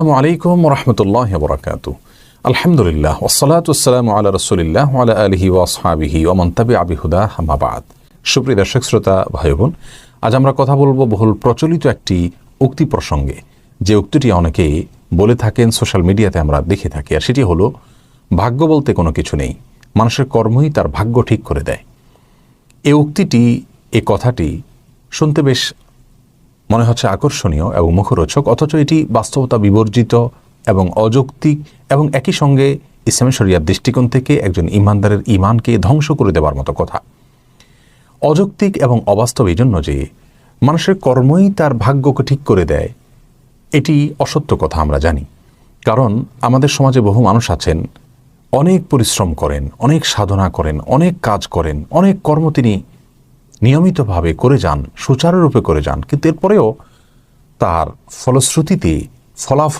আসসালামু আলাইকুম রহমতুল্লাহ বরকাত আলহামদুলিল্লাহ ওসলাত ওসালাম আল্লাহ রসুলিল্লাহ আলা আলহি ওয়াসহাবিহি ওমন তাবি আবিহুদা হামাবাদ সুপ্রিয় দর্শক, শ্রোতা ভাই বোন আজ আমরা কথা বলব বহুল প্রচলিত একটি উক্তি প্রসঙ্গে। যে উক্তিটি অনেকেই বলে থাকেন, সোশ্যাল মিডিয়াতে আমরা দেখে থাকি, আর সেটি হলো, ভাগ্য বলতে কোনো কিছু নেই, মানুষের কর্মই তার ভাগ্য ঠিক করে দেয়। এই উক্তিটি, এ কথাটি শুনতে বেশ মনে হচ্ছে আকর্ষণীয় এবং মুখরোচক, অথচ এটি বাস্তবতা বিবর্জিত এবং অযৌক্তিক এবং একই সঙ্গে ইসলামী শরিয়ার দৃষ্টিকোণ থেকে একজন ইমানদারের ইমানকে ধ্বংস করে দেওয়ার মতো কথা। অযৌক্তিক এবং অবাস্তব এই জন্য যে মানুষের কর্মই তার ভাগ্যকে ঠিক করে দেয়, এটি অসত্য কথা আমরা জানি। কারণ আমাদের সমাজে বহু মানুষ আছেন, অনেক পরিশ্রম করেন, অনেক সাধনা করেন, অনেক কাজ করেন, অনেক কর্ম তিনি নিয়মিতভাবে করে যান সুচারুরূপে করে যান কিন্তু এরপরেও তার ফলশ্রুতিতে ফলাফল